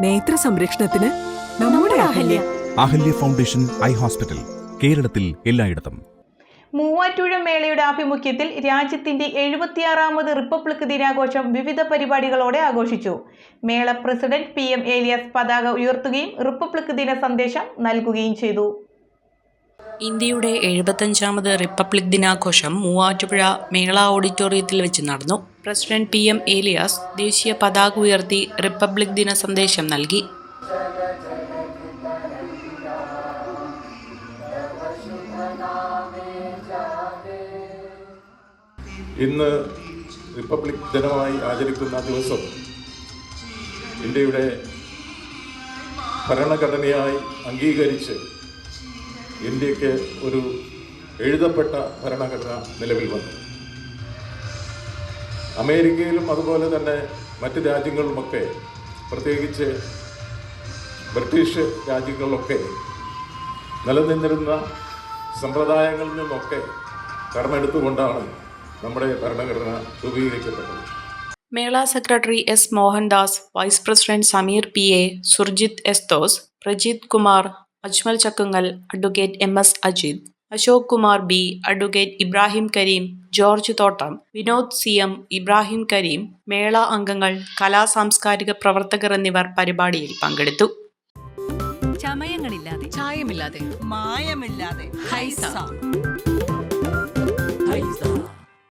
നേത്ര സംരക്ഷണത്തിന് നമ്മുടെ Ahalya. Ahalya. Foundation eye hospital കേരളത്തിൽ എല്ലായിടത്തും. മൂവാറ്റുഴ മേളയുടെ ആഭിമുഖ്യത്തിൽ രാജ്യത്തിന്റെ എഴുപത്തിയാറാമത് റിപ്പബ്ലിക് ദിനാഘോഷം വിവിധ പരിപാടികളോടെ ആഘോഷിച്ചു. മേള പ്രസിഡന്റ് പി എം ഏലിയാസ് പതാക ഉയർത്തുകയും റിപ്പബ്ലിക് ദിന സന്ദേശം നൽകുകയും ചെയ്തു. ഇന്ത്യയുടെ എഴുപത്തഞ്ചാമത് റിപ്പബ്ലിക് ദിനാഘോഷം മൂവാറ്റുപുഴ മേള ഓഡിറ്റോറിയത്തിൽ വെച്ച് നടന്നു. പ്രസിഡന്റ് പി എം ഏലിയാസ് ദേശീയ പതാക ഉയർത്തി റിപ്പബ്ലിക് ദിന സന്ദേശം നൽകി. ഇന്ന് റിപ്പബ്ലിക് ദിനമായി ആചരിക്കുന്ന ദിവസം ഇന്ത്യയുടെ ഭരണഘടനയായി അംഗീകരിച്ച് ഇന്ത്യയ്ക്ക് ഒരു എഴുതപ്പെട്ട ഭരണഘടന നിലവിൽ വന്നു. അമേരിക്കയിലും അതുപോലെ തന്നെ മറ്റ് രാജ്യങ്ങളിലുമൊക്കെ പ്രത്യേകിച്ച് ബ്രിട്ടീഷ് രാജ്യങ്ങളിലൊക്കെ നിലനിന്നിരുന്ന സമ്പ്രദായങ്ങളിൽ നിന്നൊക്കെ കടമെടുത്തുകൊണ്ടാണ് നമ്മുടെ ഭരണഘടന രൂപീകരിക്കപ്പെട്ടത്. മേള secretary S Mohandas vice president Sameer P A Surjith Esthose Prajith Kumar Ajmal Chakkungal advocate M S Ajith. Ashok Kumar B advocate Ibrahim Kareem George Thottam Vinod C M Ibrahim Kareem മേള അംഗങ്ങൾ കലാ സാംസ്കാരിക പ്രവർത്തകർ എന്നിവർ പരിപാടിയിൽ പങ്കെടുത്തു. ചമയങ്ങളില്ലാതെ ചായമില്ലാതെ മായമില്ലാതെ